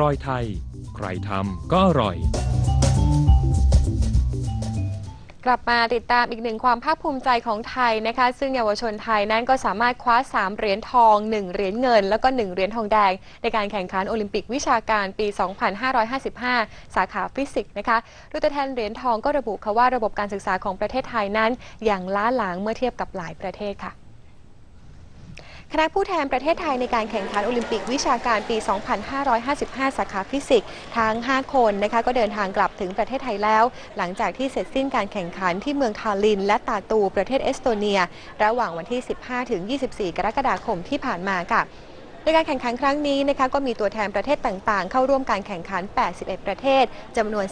รอยไทย ใครทำก็อร่อย กลับมาติดตามอีกหนึ่งความภาคภูมิใจของไทยนะคะ ซึ่งเยาวชนไทยนั้นก็สามารถคว้า 3 เหรียญทอง 1 เหรียญเงิน แล้วก็ 1 เหรียญทองแดง ในการแข่งขันโอลิมปิกวิชาการปี 2555 สาขาฟิสิกส์นะคะโดยตัวแทนเหรียญทองก็ระบุค่ะว่าระบบการศึกษาของประเทศไทยนั้น อยังล้าหลังเมื่อเทียบกับหลายประเทศค่ะ คณะผู้แทนประเทศไทยในการแข่งขันโอลิมปิกวิชาการปี 2555 สาขาฟิสิกส์ทั้ง 5 คนนะคะก็เดินทางกลับถึงประเทศไทยแล้ว หลังจากที่เสร็จสิ้นการแข่งขันที่เมืองทาลิน และตาตูประเทศเอสโตเนีย ระหว่างวันที่ 15ถึง24 กรกฎาคมที่ผ่านมาค่ะ ในการแข่งขันครั้งนี้นะคะก็มีตัวแทนประเทศต่างๆ เข้าร่วมการแข่งขัน 81 ประเทศจำนวน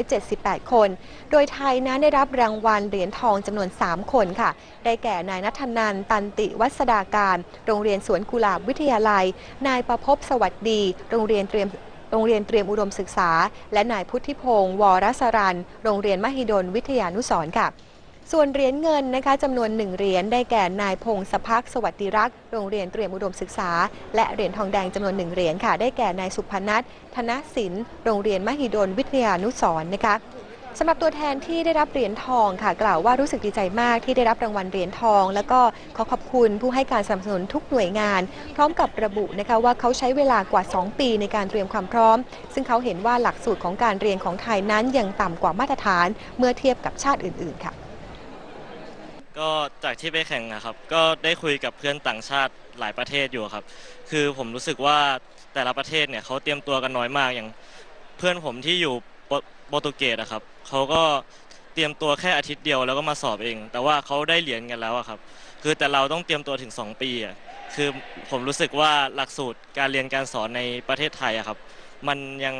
378 คน โดยไทยนั้นได้รับรางวัลเหรียญทองจำนวน 3 คนค่ะ ได้แก่นายนัทนันตันติวัสดาการ โรงเรียนสวนกุหลาบวิทยาลัย นายประพบสวัสดี โรงเรียนเตรียมโรงเรียนเตรียมอุดมศึกษา และนายพุทธิพงศ์วรสรันโรงเรียนมหิดลวิทยานุสร์ค่ะ ส่วนเหรียญเงินนะคะจำนวนหนึ่งเหรียญได้แก่นายพงศพักสวัสดิรักษ์โรงเรียนเตรียมอุดมศึกษา และเหรียญทองแดงจำนวนหนึ่งเหรียญค่ะ ได้แก่นายสุพนัทธนศิลป์โรงเรียนมหิดลวิทยานุสร์นะคะสำหรับตัวแทนที่ได้รับเหรียญทองค่ะ กล่าวว่ารู้สึกดีใจมากที่ได้รับรางวัลเหรียญทอง แล้วก็ขอขอบคุณผู้ให้การสนับสนุนทุกหน่วยงาน พร้อมกับระบุนะคะว่าเขาใช้เวลากว่า 2 ปีในการเตรียมความพร้อม ซึ่งเขาเห็นว่าหลักสูตรของการเรียนของไทยนั้นยังต่ำกว่ามาตรฐานเมื่อเทียบกับชาติอื่น ๆ ค่ะ ก็จากที่ไปแข่งนะครับ ก็ได้คุยกับเพื่อนต่างชาติหลายประเทศอยู่ครับ คือผมรู้สึกว่าแต่ละประเทศเนี่ยเขาเตรียมตัวกันน้อยมากอย่างเพื่อนผมที่อยู่โปโปรตุเกสอะครับเขาก็เตรียมตัวแค่อาทิตย์เดียวแล้วก็มาสอบเอง แต่ว่าเขาได้เหรียญกันแล้วอะครับ คือแต่เราต้องเตรียมตัวถึง 2 ปีอะคือผมรู้สึกว่าหลักสูตรการเรียนการสอนในประเทศไทยอะครับ มันยัง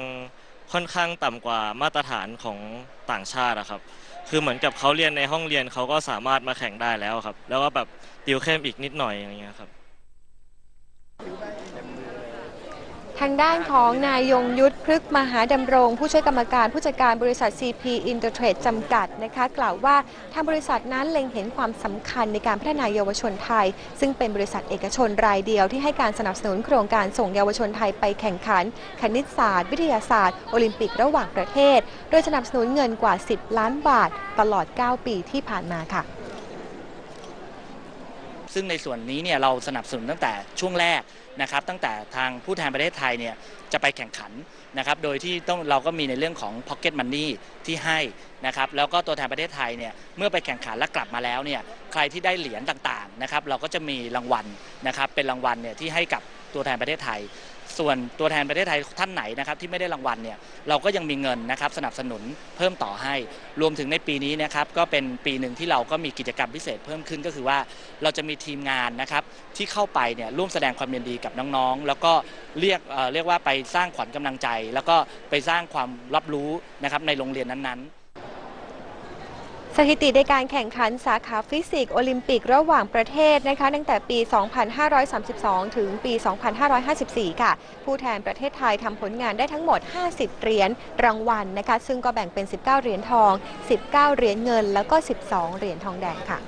ค่อนข้างต่ำกว่ามาตรฐานของต่างชาติอะครับ คือเหมือนกับเขาเรียนในห้องเรียนเขาก็สามารถมาแข่งได้แล้วครับ แล้วก็แบบติวเข้มอีกนิดหน่อยอย่างเงี้ยครับ ทางด้านของนายยงยุทธพฤกมหาดำรง ผู้ช่วยกรรมการผู้จัดการบริษัท CP Intertrade จำกัดนะคะ กล่าวว่าทางบริษัทนั้นเล็งเห็นความสำคัญในการพัฒนายเยาวชนไทย ซึ่งเป็นบริษัทเอกชนรายเดียวที่ให้การสนับสนุนโครงการส่งเยาวชนไทยไปแข่งขัน คณิตศาสตร์ วิทยาศาสตร์ โอลิมปิกระหว่างประเทศ โดยสนับสนุนเงินกว่า 10 ล้านบาท ตลอด 9 ปีที่ผ่านมาค่ะ ซึ่งในส่วนนี้เนี่ยเราสนับสนุนตั้งแต่ช่วงแรกนะครับ ตั้งแต่ทางผู้แทนประเทศไทยเนี่ยจะไปแข่งขันนะครับ โดยที่ต้องเราก็มีในเรื่องของ pocket money ที่ให้นะครับ แล้วก็ตัวแทนประเทศไทยเนี่ยเมื่อไปแข่งขันและกลับมาแล้วเนี่ยใครที่ได้เหรียญต่างๆนะครับ เราก็จะมีรางวัลนะครับเป็นรางวัลเนี่ยที่ให้กับตัวแทนประเทศไทย ส่วนตัวแทนประเทศไทยท่านไหนนะครับที่ไม่ได้รางวัลเนี่ยเราก็ยังมีเงินนะครับสนับสนุนเพิ่มต่อให้ รวมถึงในปีนี้นะครับก็เป็นปีหนึ่งที่เราก็มีกิจกรรมพิเศษเพิ่มขึ้นก็คือว่าเราจะมีทีมงานนะครับที่เข้าไปเนี่ยร่วมแสดงความยินดีกับน้องๆ แล้วก็เรียกเอ่อเรียกว่าไปสร้างขวัญกำลังใจ แล้วก็ไปสร้างความรับรู้นะครับในโรงเรียนนั้นๆ สถิติในการแข่งขันสาขาฟิสิกส์โอลิมปิกระหว่างประเทศนะคะตั้งแต่ปี 2532 ถึงปี 2554 ค่ะ ผู้แทนประเทศไทยทำผลงานได้ทั้งหมด 50 เหรียญรางวัลนะคะ ซึ่งก็แบ่งเป็น 19 เหรียญทอง 19 เหรียญเงิน แล้วก็ 12 เหรียญทองแดงค่ะ